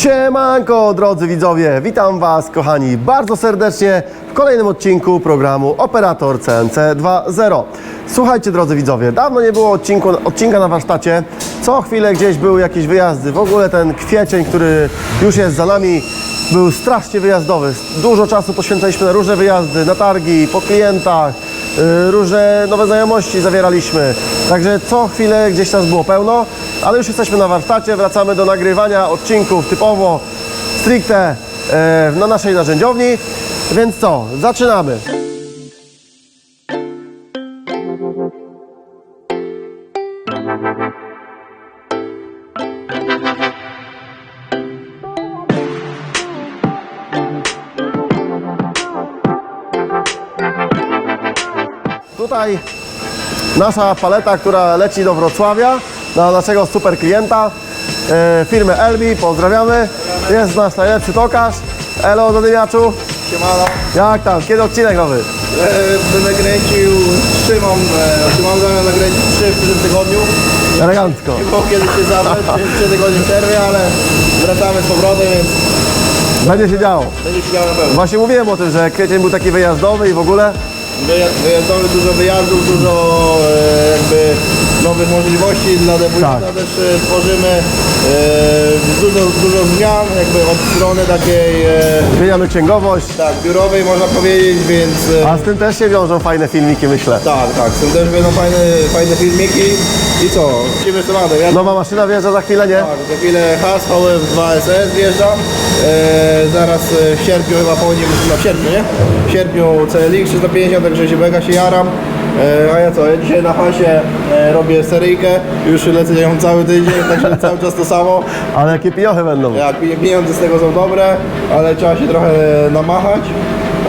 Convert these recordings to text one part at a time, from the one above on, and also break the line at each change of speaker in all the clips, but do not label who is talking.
Siemanko, drodzy widzowie, witam Was, kochani, bardzo serdecznie w kolejnym odcinku programu Operator CNC 2.0. Słuchajcie, drodzy widzowie, dawno nie było odcinku, odcinka na warsztacie, co chwilę gdzieś były jakieś wyjazdy. W ogóle ten kwiecień, który już jest za nami, był strasznie wyjazdowy. Dużo czasu poświęcaliśmy na różne wyjazdy, na targi, po klientach, yy, różne nowe znajomości zawieraliśmy. Także co chwilę gdzieś nas było pełno, ale już jesteśmy na warsztacie, wracamy do nagrywania odcinków typowo, stricte e, na naszej narzędziowni. Więc co, zaczynamy. Tutaj nasza paleta, która leci do Wrocławia, na naszego super klienta, e, firmę Elbi, pozdrawiamy. Jest nasz najlepszy tokarz. Elo, zadymiaczu.
Siemano.
Jak tam? Kiedy odcinek nowy?
E, Będę kręcił trzy mam, e, czy mam zamiar nakręcić trzy w przyszłym tygodniu.
Elegancko.
Nie było kiedy się zabrać, więc trzy tygodnie przerwy, ale wracamy z powrotem, więc
Będzie się działo.
będzie się działo na pewno.
Właśnie mówiłem o tym, że kwiecień był taki wyjazdowy i w ogóle.
Wyja- Wyjazdowy, dużo wyjazdów, dużo e, jakby nowych możliwości dla debutanta
Tak.
też e, tworzymy. E, dużo, dużo zmian jakby od strony takiej e,
Zmieniamy księgowość,
tak, biurowej można powiedzieć, więc e,
a z tym też się wiążą fajne filmiki, myślę.
tak, tak, są też będą fajne, fajne filmiki i co, lecimy z tematem. Ja
Nowa maszyna wjeżdża za chwilę, nie?
Tak, za chwilę Has VF2 SS wjeżdżam. E, zaraz e, w sierpniu chyba po nim, no w sierpniu, nie? W sierpniu CLX 350, także się mega się jaram. E, a ja co, ja dzisiaj na Hasie e, robię seryjkę, już lecę ją cały tydzień, także cały czas to samo.
Ale jakie pieniądze będą.
Jak pi- pieniądze z tego są dobre, ale trzeba się trochę namachać,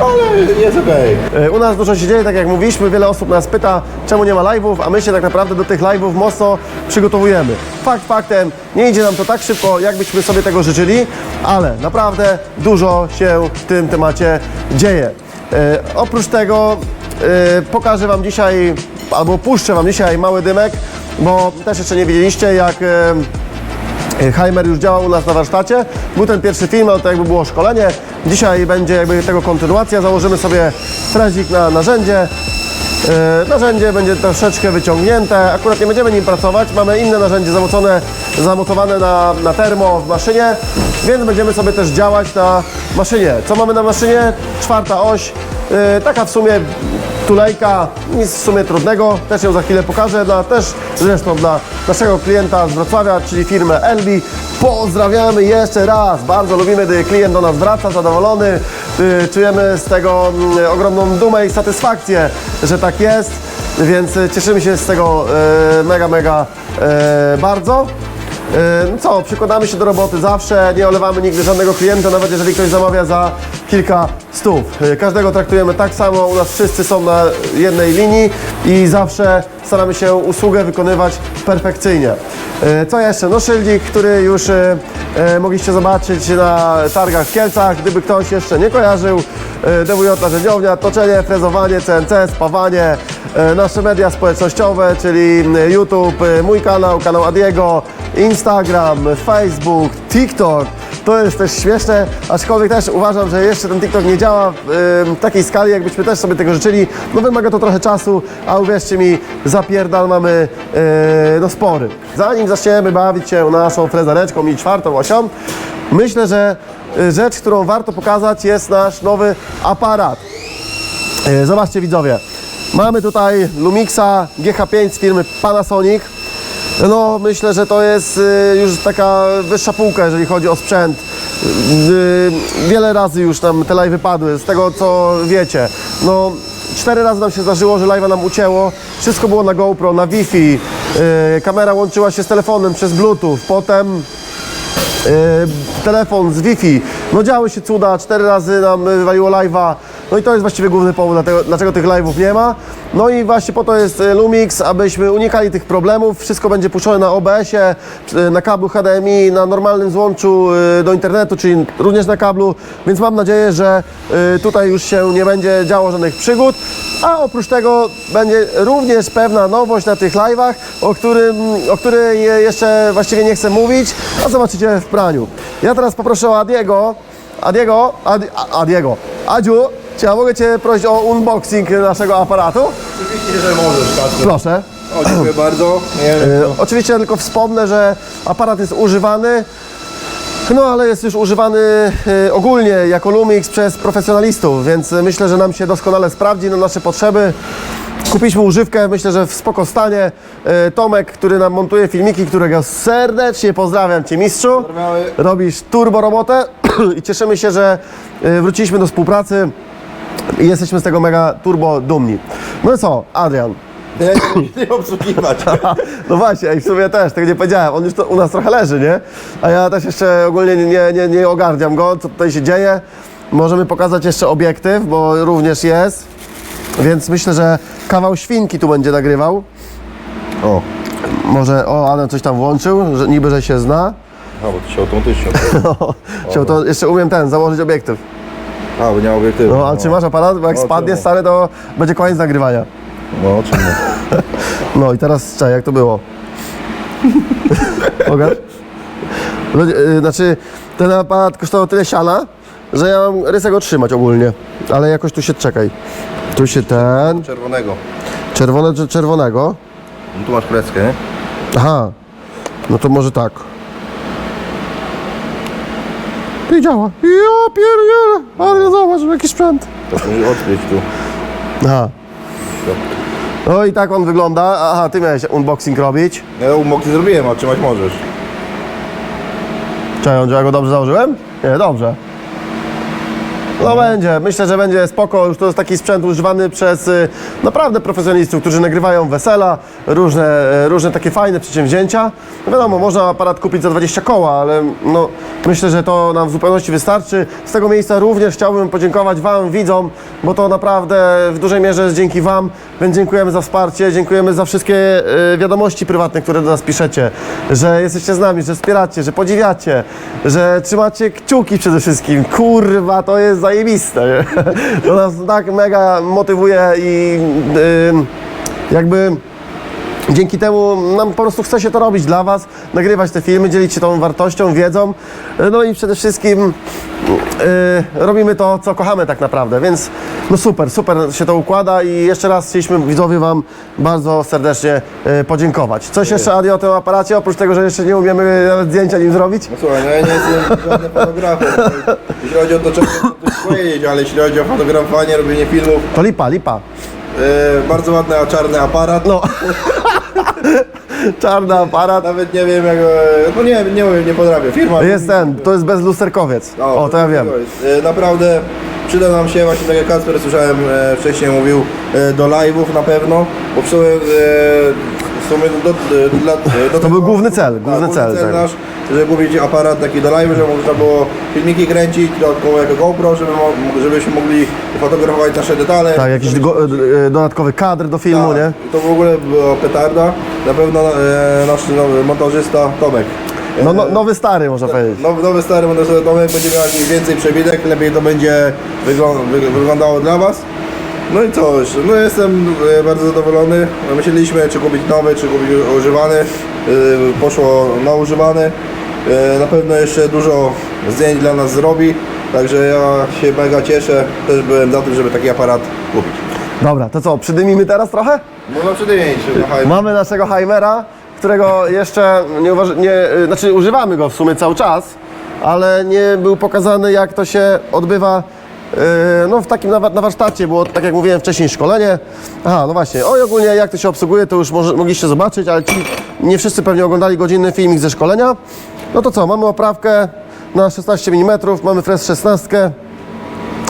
ale jest okej.
E, U nas dużo się dzieje, tak jak mówiliśmy, wiele osób nas pyta, czemu nie ma live'ów, a my się tak naprawdę do tych live'ów mocno przygotowujemy. Fakt faktem, nie idzie nam to tak szybko, jakbyśmy sobie tego życzyli, ale naprawdę dużo się w tym temacie dzieje. E, oprócz tego pokażę Wam dzisiaj, albo puszczę Wam dzisiaj mały dymek, bo też jeszcze nie widzieliście, jak e, Heimer już działał u nas na warsztacie. Był ten pierwszy film, ale to jakby było szkolenie. Dzisiaj będzie jakby tego kontynuacja. Założymy sobie frezik na narzędzie. Narzędzie będzie troszeczkę wyciągnięte. Akurat nie będziemy nim pracować. Mamy inne narzędzie zamocone, zamontowane na, na termo w maszynie, więc będziemy sobie też działać na maszynie. Co mamy na maszynie? Czwarta oś. Taka w sumie tulejka, nic w sumie trudnego, też ją za chwilę pokażę, dla, też zresztą dla naszego klienta z Wrocławia, czyli firmę Elbi. Pozdrawiamy jeszcze raz, bardzo lubimy, gdy klient do nas wraca zadowolony, y, czujemy z tego mm, ogromną dumę i satysfakcję, że tak jest, więc cieszymy się z tego y, mega, mega y, bardzo. Yy, Co, przykładamy się do roboty zawsze, nie olewamy nigdy żadnego klienta, nawet jeżeli ktoś zamawia za kilka stów. Yy, Każdego traktujemy tak samo, u nas wszyscy są na jednej linii i zawsze staramy się usługę wykonywać perfekcyjnie. Yy, Co jeszcze? No szyldzik, który już yy, mogliście zobaczyć na targach w Kielcach, gdyby ktoś jeszcze nie kojarzył. DWJ narzędziownia, toczenie, frezowanie, CNC, spawanie, nasze media społecznościowe, czyli YouTube, mój kanał, kanał Adiego, Instagram, Facebook, TikTok. To jest też śmieszne, aczkolwiek też uważam, że jeszcze ten TikTok nie działa w em, takiej skali, jakbyśmy też sobie tego życzyli. No wymaga to trochę czasu, a uwierzcie mi, zapierdal mamy e, no spory. Zanim zaczniemy bawić się naszą frezareczką i czwartą osią, myślę, że e, rzecz, którą warto pokazać jest nasz nowy aparat. E, Zobaczcie widzowie, mamy tutaj Lumixa GH5 z firmy Panasonic. No myślę, że to jest y, już taka wyższa półka, jeżeli chodzi o sprzęt. Y, Wiele razy już nam te live padły, z tego co wiecie. No cztery razy nam się zdarzyło, że live'a nam ucięło. Wszystko było na GoPro, na Wi-Fi. Y, Kamera łączyła się z telefonem przez Bluetooth. Potem telefon z Wi-Fi. No działy się cuda, cztery razy nam wywaliło live'a. No i to jest właściwie główny powód, dlatego, dlaczego tych live'ów nie ma. No i właśnie po to jest e, Lumix, abyśmy unikali tych problemów. Wszystko będzie puszczone na OBS-ie, e, na kablu HDMI, na normalnym złączu e, do internetu, czyli również na kablu, więc mam nadzieję, że tutaj już się nie będzie działo żadnych przygód. A oprócz tego będzie również pewna nowość na tych live'ach, o, o której jeszcze właściwie nie chcę mówić, a zobaczycie w praniu. Ja teraz poproszę o Adiego. Adiego, Adiego, Adziu, czy ja mogę Cię prosić o unboxing naszego aparatu?
Oczywiście, że możesz, Kacper.
Proszę.
O, dziękuję bardzo.
E, Oczywiście tylko wspomnę, że aparat jest używany, no ale jest już używany e, ogólnie jako Lumix przez profesjonalistów, więc myślę, że nam się doskonale sprawdzi na nasze potrzeby. Kupiliśmy używkę, myślę, że w spoko stanie. E, Tomek, który nam montuje filmiki, którego serdecznie pozdrawiam Cię mistrzu.
Pozdrawiamy.
Robisz turbo robotę i cieszymy się, że e, wróciliśmy do współpracy jesteśmy z tego mega turbo dumni. No i co, Adrian?
ja nie obsługiwać.
No właśnie, ej, w sumie też, tego nie powiedziałem. On już to u nas trochę leży, nie? A ja też jeszcze ogólnie nie, nie, nie ogarniam go, co tutaj się dzieje. Możemy pokazać jeszcze obiektyw, bo również jest. Więc myślę, że kawał świnki tu będzie nagrywał.
O,
Może, o, Adam coś tam włączył, że niby, że się zna.
a, bo to się automatycznie.
Chciał to jeszcze umiem ten, założyć obiektyw.
A, bo nie ma obiektywu.
No, ale czy masz aparat? Bo jak
No,
spadnie
to-
stary, to będzie koniec nagrywania.
No, czym nie?
No i teraz czekaj, jak to było? Pokaż. No, y, Znaczy, ten aparat kosztował tyle siana, że ja mam rysę go trzymać ogólnie. Ale jakoś tu się czekaj. Tu się ten.
Czerwonego.
Czerwone czy czerwonego?
No, tu masz kreskę, nie?
Aha. No to może tak. I działa. Ja pierdzielę. Ale zobacz, jaki sprzęt.
To musisz odkryć tu.
Aha. No i tak on wygląda. Aha, ty miałeś unboxing robić.
Ja umok nie zrobiłem, a trzymać możesz.
Czekaj, czy ja go dobrze założyłem? Nie, dobrze. No będzie, myślę, że będzie spoko. Już to jest taki sprzęt używany przez y, naprawdę profesjonalistów, którzy nagrywają wesela, różne, y, różne takie fajne przedsięwzięcia. No wiadomo, można aparat kupić za 20 koła, ale no, myślę, że to nam w zupełności wystarczy. Z tego miejsca również chciałbym podziękować Wam, widzom, bo to naprawdę w dużej mierze jest dzięki Wam, więc dziękujemy za wsparcie, dziękujemy za wszystkie y, wiadomości prywatne, które do nas piszecie, że jesteście z nami, że wspieracie, że podziwiacie, że trzymacie kciuki przede wszystkim. Kurwa, to jest zajebiste. Nie? To nas tak mega motywuje i y, jakby dzięki temu nam po prostu chce się to robić dla Was, nagrywać te filmy, dzielić się tą wartością, wiedzą. No i przede wszystkim y, robimy to, co kochamy tak naprawdę, więc no super, super się to układa i jeszcze raz chcieliśmy widzowie Wam bardzo serdecznie y, podziękować. Coś jeszcze Adi o tym aparacie, oprócz tego, że jeszcze nie umiemy nawet zdjęcia nim zrobić?
No słuchaj, no ja nie jestem żadnym fotografem. Jeśli chodzi o to, czego powiedzieć, ale jeśli chodzi o fotografowanie, robienie filmów,
To lipa, lipa.
e, bardzo ładny, czarny aparat.
No. Czarny aparat.
Nawet nie wiem jak, e, no nie, nie wiem, nie potrafię. Firma.
Jest ten, to jest bezlusterkowiec. O, to ja wiem.
E, Naprawdę przyda nam się, właśnie tak jak Kasper słyszałem e, wcześniej mówił, e, do live'ów na pewno, bo e, sumie do, do, dla, e, do
To był główny cel,
tak,
główny cel, tak.
nasz, żeby kupić aparat taki do live'u, żeby można było filmiki kręcić, dodatkowo jako GoPro, żeby, mo- żebyśmy mogli fotografować nasze detale.
Tak, jakiś go, e, dodatkowy kadr do filmu,
Tak,
nie?
To w ogóle była petarda. Na pewno e, nasz nowy montażysta Tomek. E,
No, no, nowy stary, można powiedzieć.
Nowy, nowy stary montażysta Tomek będzie miał więcej przebidek, lepiej to będzie wyglą- wy- wyglądało dla Was. No i co jeszcze? No jestem e, bardzo zadowolony. No, Myśleliśmy czy kupić nowy, czy kupić używany. E, Poszło na używany. E, Na pewno jeszcze dużo zdjęć dla nas zrobi. Także ja się mega cieszę. Też byłem za tym, żeby taki aparat kupić.
Dobra, to co, przydymimy teraz trochę?
Można przydymić.
Mamy naszego Heimera, którego jeszcze nie, uważy, nie znaczy używamy go w sumie cały czas, ale nie był pokazany jak to się odbywa no, w takim na, na warsztacie, było tak jak mówiłem wcześniej szkolenie. Aha, no właśnie, o i ogólnie jak to się obsługuje, to już może, mogliście zobaczyć, ale ci nie wszyscy pewnie oglądali godzinny filmik ze szkolenia. No to co, mamy oprawkę na 16 mm, mamy fres 16.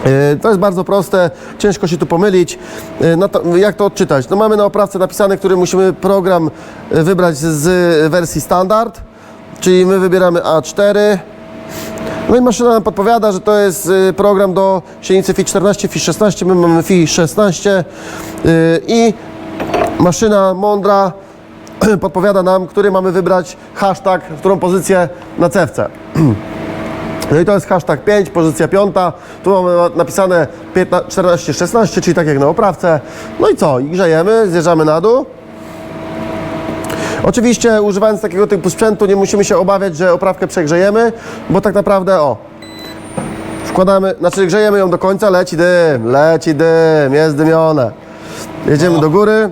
E, To jest bardzo proste, ciężko się tu pomylić. E, No to, jak to odczytać? No mamy na oprawce napisane, który musimy program wybrać z wersji standard, czyli my wybieramy A4. No i maszyna nam podpowiada, że to jest y, program do silnicy FI 14, FI 16, my mamy FI 16 y, i maszyna mądra podpowiada nam, który mamy wybrać hashtag, którą pozycję na cewce. No i to jest hashtag 5, pozycja 5. Tu mamy napisane 15, 14, 16, czyli tak jak na oprawce. No i co? I grzejemy, zjeżdżamy na dół. Oczywiście używając takiego typu sprzętu nie musimy się obawiać, że oprawkę przegrzejemy, bo tak naprawdę o, wkładamy, znaczy grzejemy ją do końca, leci dym, leci dym, jest dymione. Jedziemy do góry,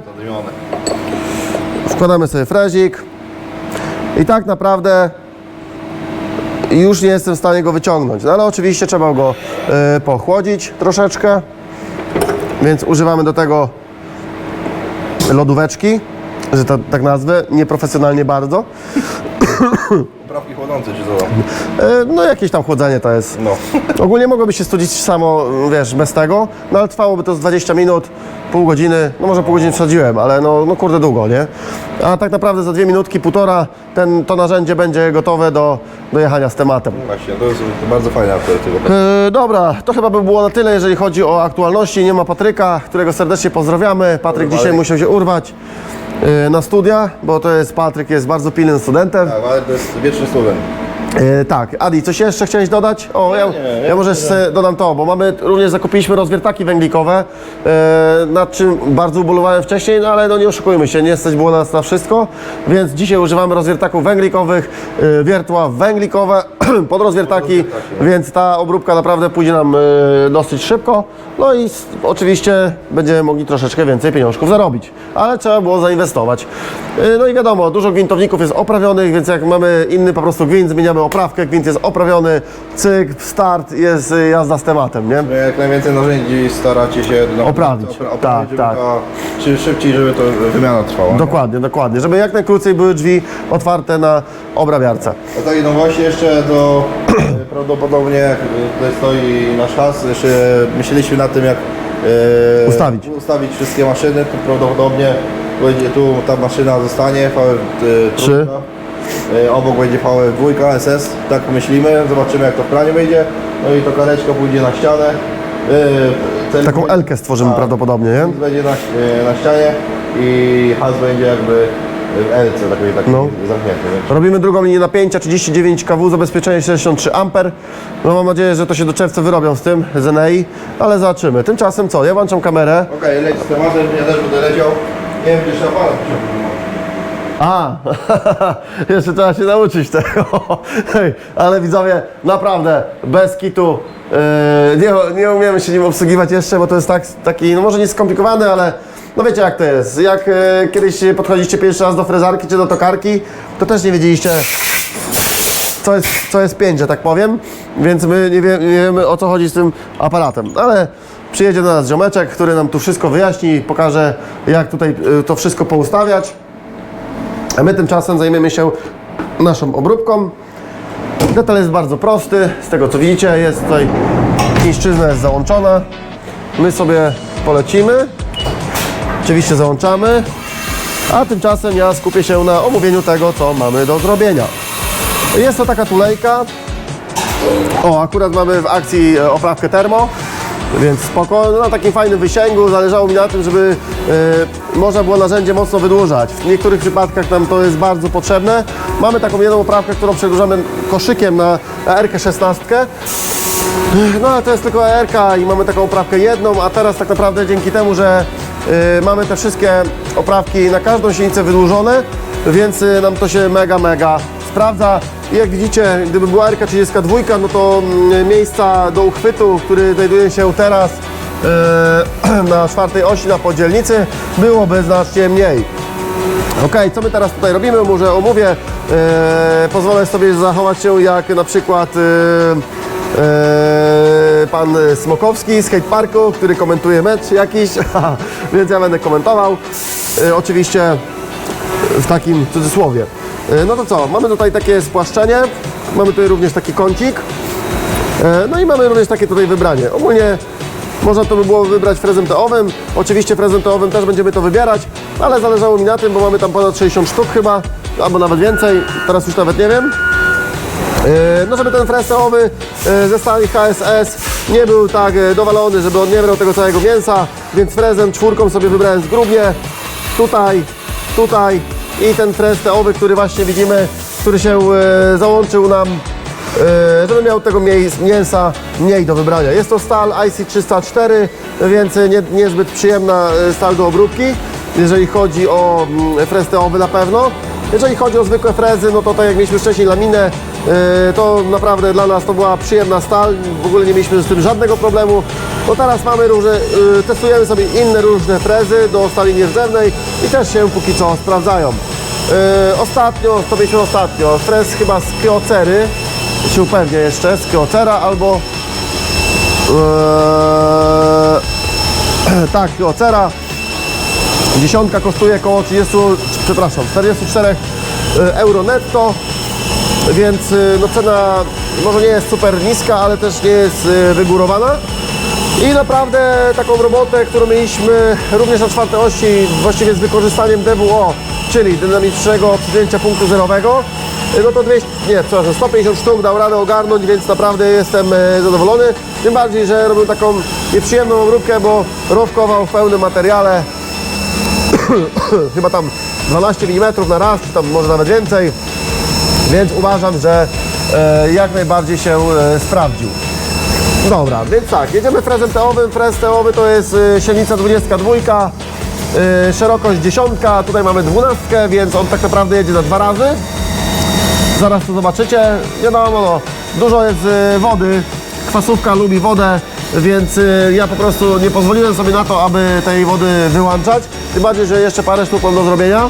wkładamy sobie frezik i tak naprawdę już nie jestem w stanie go wyciągnąć. No ale oczywiście trzeba go y, pochłodzić troszeczkę, więc używamy do tego lodóweczki, że tak nazwę, nieprofesjonalnie bardzo.
Poprawki chłodzące czy co?
Y, no jakieś tam chłodzenie to jest.
No.
Ogólnie mogłoby się studzić samo, wiesz, bez tego, no ale trwałoby to z 20 minut, pół godziny, no może pół godziny wsadziłem, ale no, no kurde długo, nie? A tak naprawdę za dwie minutki, półtora ten, to narzędzie będzie gotowe do, do jechania z tematem.
Właśnie, to jest bardzo fajne tego.
Yy, dobra, to chyba by było na tyle, jeżeli chodzi o aktualności. Nie ma Patryka, którego serdecznie pozdrawiamy. Patryk
Urwali.
dzisiaj musiał się urwać na studia, bo to jest Patryk, jest bardzo pilnym studentem.
Tak, ale to jest wieczny student.
E, tak, Adi, coś jeszcze chciałeś dodać? O, ja, ja może dodam to, bo mamy również zakupiliśmy rozwiertaki węglikowe, e, nad czym bardzo ubolewałem wcześniej, no ale no nie oszukujmy się, nie stać było nas na wszystko, więc dzisiaj używamy rozwiertaków węglikowych, e, wiertła węglikowe pod rozwiertaki, więc ta obróbka naprawdę pójdzie nam e, dosyć szybko, no i s- oczywiście będziemy mogli troszeczkę więcej pieniążków zarobić, ale trzeba było zainwestować. E, no i wiadomo, dużo gwintowników jest oprawionych, więc jak mamy inny po prostu gwint, zmieniamy oprawkę, gwint jest oprawiony, cyk, start, jest e, jazda z tematem, nie?
Jak najwięcej narzędzi staracie się na-
Oprawić.
opra-
Tak,
żeby
tak.
ta- Czy szybciej, żeby to wymiana trwała.
Dokładnie, dokładnie, żeby jak najkrócej były drzwi otwarte na obrabiarce.
A tak no właśnie jeszcze do e, prawdopodobnie jak tutaj stoi nasz has, jeszcze myśleliśmy nad tym jak e,
Ustawić.
ustawić wszystkie maszyny, to prawdopodobnie będzie tu ta maszyna zostanie VF3,
Trzy.
e, obok będzie VF2 SS, tak myślimy, zobaczymy jak to w planie wyjdzie, no i to kareczka pójdzie na ścianę. E, cel-
Taką Elkę stworzymy
Tak.
prawdopodobnie, nie?
będzie na, e, na ścianie i has będzie jakby w Elce takiej, takiej
No.
zamknięty.
Robimy drugą linię napięcia, 39 kW, zabezpieczenie 63 A. No mam nadzieję, że to się do czerwca wyrobią z tym, z NEI, ale zobaczymy. Tymczasem co, ja włączam kamerę.
Okej, leć z tematem, ja też będę leciał. Nie wiem, gdzie wziął.
A, jeszcze trzeba się nauczyć tego. Ale widzowie, naprawdę, bez kitu, yy, nie, nie umiemy się nim obsługiwać jeszcze, bo to jest tak, taki, no może nie skomplikowany, ale no wiecie jak to jest. Jak yy, kiedyś podchodziliście pierwszy raz do frezarki czy do tokarki, to też nie wiedzieliście, co jest, co jest pięć, że tak powiem, więc my nie, wie, nie wiemy o co chodzi z tym aparatem, ale przyjedzie do nas ziomeczek, który nam tu wszystko wyjaśni, pokaże jak tutaj y, to wszystko poustawiać, a my tymczasem zajmiemy się naszą obróbką. Detal jest bardzo prosty, z tego co widzicie jest tutaj chińszczyzna jest załączona, my sobie polecimy, oczywiście załączamy, a tymczasem ja skupię się na omówieniu tego co mamy do zrobienia. Jest to taka tulejka. O, akurat mamy w akcji e, oprawkę termo, więc spoko. No, na takim fajnym wysięgu zależało mi na tym, żeby e, można było narzędzie mocno wydłużać. W niektórych przypadkach nam to jest bardzo potrzebne. Mamy taką jedną oprawkę, którą przedłużamy koszykiem na, na RK16. No ale to jest tylko ERK i mamy taką oprawkę jedną, a teraz tak naprawdę dzięki temu, że y, mamy te wszystkie oprawki na każdą silnicę wydłużone, więc y, nam to się mega, mega sprawdza. Jak widzicie, gdyby była ERK 32, no to mm, miejsca do uchwytu, który znajduje się teraz y, na czwartej osi na podzielnicy, byłoby znacznie mniej. Ok, co my teraz tutaj robimy? Może omówię. E, pozwolę sobie zachować się jak na przykład e, e, pan Smokowski z Skate Parku, który komentuje mecz jakiś, więc ja będę komentował. E, oczywiście w takim cudzysłowie. E, no to co, mamy tutaj takie spłaszczenie, mamy tutaj również taki kącik. E, No i mamy również takie tutaj wybranie. Ogólnie można to by było wybrać frezem teowym. Oczywiście frezem teowym też będziemy to wybierać, ale zależało mi na tym, bo mamy tam ponad 60 sztuk chyba, albo nawet więcej, teraz już nawet nie wiem. E, No żeby ten fres tełowy e, ze stali HSS nie był tak dowalony, żeby on nie brał tego całego mięsa, więc frezem czwórką sobie wybrałem zgrubnie, tutaj, tutaj i ten fres tełowy, który właśnie widzimy, który się e, załączył nam, e, żeby miał tego mięs- mięsa mniej do wybrania. Jest to stal IC304, więc nie, niezbyt przyjemna e, stal do obróbki, jeżeli chodzi o mm, frez tełowy na pewno. Jeżeli chodzi o zwykłe frezy, no to tak jak mieliśmy wcześniej laminę, yy, to naprawdę dla nas to była przyjemna stal, w ogóle nie mieliśmy z tym żadnego problemu. No teraz mamy różne, yy, testujemy sobie inne różne frezy do stali nierdzewnej i też się póki co sprawdzają. Yy, Ostatnio, to mieliśmy ostatnio, frez chyba z Kyocery, się upewnię jeszcze, z Kyocera albo yy, tak, Kyocera Dziesiątka kosztuje około 30, przepraszam, 44 euro netto, więc no cena może nie jest super niska, ale też nie jest wygórowana. I naprawdę taką robotę, którą mieliśmy również na czwartej osi, właściwie z wykorzystaniem DWO, czyli dynamicznego przyjęcia punktu zerowego, y, no to 200, nie, przepraszam, 150 sztuk dał radę ogarnąć, więc naprawdę jestem y, zadowolony. Tym bardziej, że robił taką nieprzyjemną obróbkę, bo rowkował w pełnym materiale, chyba tam 12 mm na raz, czy tam może nawet więcej, więc uważam, że e, jak najbardziej się e, sprawdził. Dobra, więc tak, jedziemy frezem tełowym. Frez tełowy to jest e, silnica 22, e, szerokość 10, tutaj mamy 12, więc on tak naprawdę jedzie na dwa razy. Zaraz to zobaczycie. Wiadomo, no, dużo jest e, wody, kwasówka lubi wodę, więc e, ja po prostu nie pozwoliłem sobie na to, aby tej wody wyłączać. Tym bardziej, że jeszcze parę sztuk mam do zrobienia.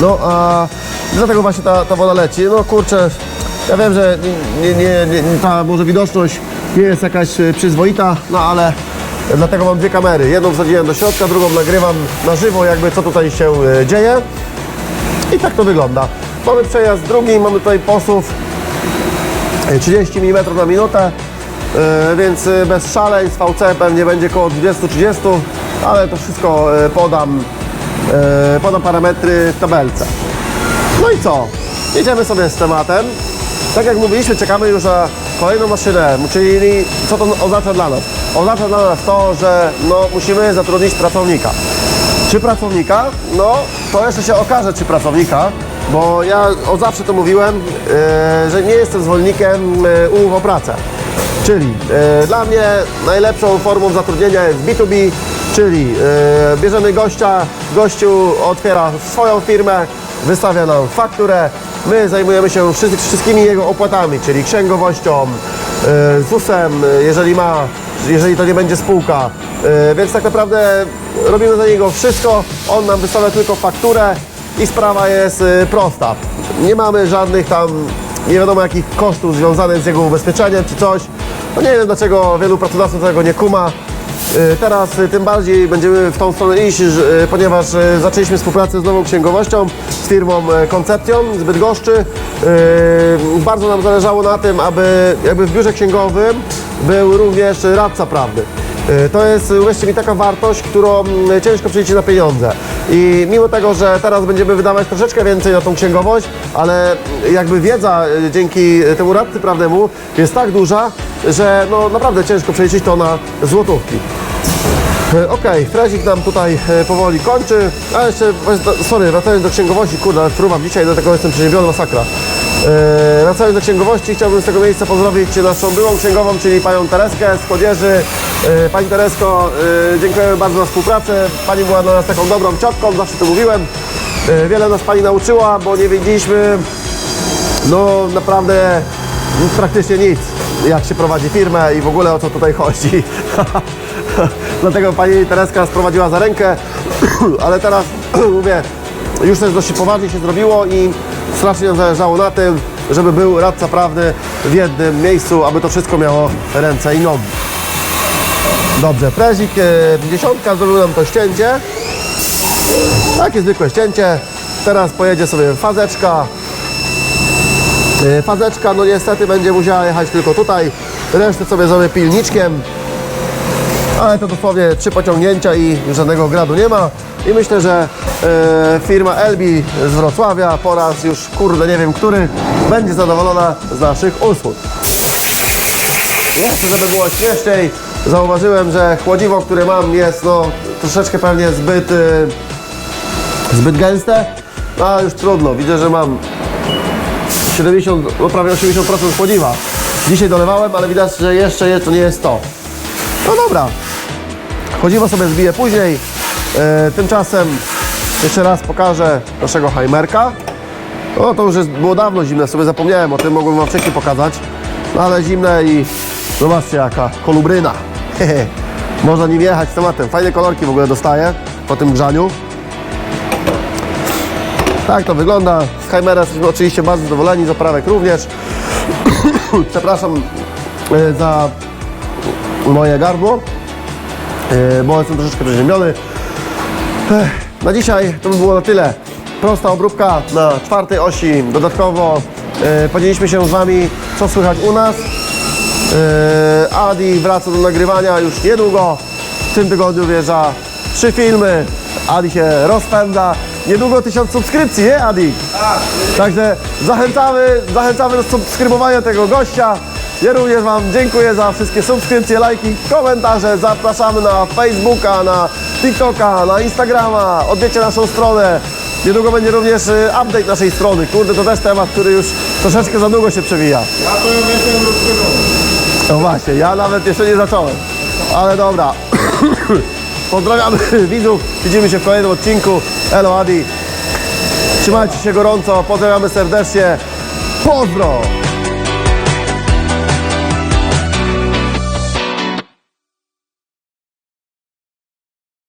No a dlatego właśnie ta, ta woda leci. No kurczę, ja wiem, że nie, nie, nie, ta może widoczność nie jest jakaś przyzwoita, no ale dlatego mam dwie kamery. Jedną wsadziłem do środka, drugą nagrywam na żywo, jakby co tutaj się e, dzieje. I tak to wygląda. Mamy przejazd drugi, mamy tutaj posuw e, 30 mm na minutę, e, więc e, bez szaleństw VC pewnie będzie około 20-30, ale to wszystko podam, podam parametry w tabelce. No i co? Jedziemy sobie z tematem. Tak jak mówiliśmy, czekamy już na kolejną maszynę, czyli co to oznacza dla nas? Oznacza dla nas to, że no, musimy zatrudnić pracownika. Czy pracownika? No, to jeszcze się okaże, czy pracownika, bo ja od zawsze to mówiłem, e, że nie jestem zwolennikiem e, umów o pracę. Czyli e, dla mnie najlepszą formą zatrudnienia jest B2B, czyli e, bierzemy gościa, gościu otwiera swoją firmę, wystawia nam fakturę, my zajmujemy się wszystkimi jego opłatami, czyli księgowością, e, ZUS-em, jeżeli ma, jeżeli to nie będzie spółka. E, Więc tak naprawdę robimy za niego wszystko, on nam wystawia tylko fakturę i sprawa jest e, prosta. Nie mamy żadnych tam nie wiadomo jakich kosztów związanych z jego ubezpieczeniem czy coś. No nie wiem dlaczego wielu pracodawców tego nie kuma. Y, Teraz y, tym bardziej będziemy w tą stronę iść, y, ponieważ zaczęliśmy współpracę z nową księgowością, z firmą Koncepcją z Bydgoszczy. Bardzo nam zależało na tym, aby jakby w biurze księgowym był również radca prawny. To jest, mi, taka wartość, którą ciężko przeliczyć na pieniądze. I mimo tego, że teraz będziemy wydawać troszeczkę więcej na tą księgowość, ale jakby wiedza dzięki temu radcy prawnemu jest tak duża, że no naprawdę ciężko przeliczyć to na złotówki. E, Okej, frezik nam tutaj e, powoli kończy, a jeszcze, sorry, wracając do księgowości, kurde, ale fruwam dzisiaj, do jestem przeziębiony, masakra. E, wracając do księgowości, chciałbym z tego miejsca pozdrowić naszą byłą księgową, czyli panią Tereskę z Chodzieży. E, pani Teresko, e, dziękujemy bardzo za współpracę. Pani była dla nas taką dobrą ciotką, zawsze to mówiłem. E, wiele nas pani nauczyła, bo nie wiedzieliśmy, no naprawdę praktycznie nic, jak się prowadzi firmę i w ogóle o co tutaj chodzi. Dlatego pani Tereska sprowadziła za rękę, ale teraz mówię, już też dość poważnie się zrobiło i strasznie nam zależało na tym, żeby był radca prawny w jednym miejscu, aby to wszystko miało ręce i nogi. Dobrze, prezik e, dziesiątka zrobił nam to ścięcie. Takie zwykłe ścięcie. Teraz pojedzie sobie fazeczka. E, Fazeczka, no niestety będzie musiała jechać tylko tutaj. Resztę sobie zrobię pilniczkiem. Ale to dosłownie trzy pociągnięcia i żadnego gradu nie ma. i myślę, że e, firma Elbi z Wrocławia po raz już kurde nie wiem który będzie zadowolona z naszych usług. Jeszcze, żeby było śmieszniej, zauważyłem, że chłodziwo, które mam jest no troszeczkę pewnie zbyt, y, zbyt gęste, ale już trudno. Widzę, że mam 70, no prawie 80% chłodziwa. Dzisiaj dolewałem, ale widać, że jeszcze to nie jest to. No dobra, chłodziwo sobie zbiję później. E, tymczasem jeszcze raz pokażę naszego Heimerka. No to już jest, było dawno zimne, sobie zapomniałem o tym, mogłem wam wcześniej pokazać. No ale zimne i zobaczcie jaka kolubryna. Można nim jechać z tematem. Fajne kolorki w ogóle dostaję po tym grzaniu. Tak to wygląda. Z Heimera jesteśmy oczywiście bardzo zadowoleni, z oprawek również. Przepraszam e, za moje gardło, bo jestem troszeczkę przeziębiony. Ech, Na dzisiaj to by było na tyle. Prosta obróbka na czwartej osi. Dodatkowo e, podzieliliśmy się z Wami, co słychać u nas. E, Adi wraca do nagrywania już niedługo. W tym tygodniu wjeżdża trzy filmy. Adi się rozpędza. Niedługo tysiąc subskrypcji, nie Adi? Także zachęcamy, zachęcamy do subskrybowania tego gościa. Ja również Wam dziękuję za wszystkie subskrypcje, lajki, komentarze. Zapraszamy na Facebooka, na TikToka, na Instagrama. Odwiedźcie naszą stronę. Niedługo będzie również y, update naszej strony. Kurde, to też temat, który już troszeczkę za długo się przewija.
Ja to ją jestem.
No właśnie, ja nawet jeszcze nie zacząłem. Ale dobra. Pozdrawiamy widzów. Widzimy się w kolejnym odcinku. Elo Adi. Trzymajcie się gorąco. Pozdrawiamy serdecznie. Pozdro!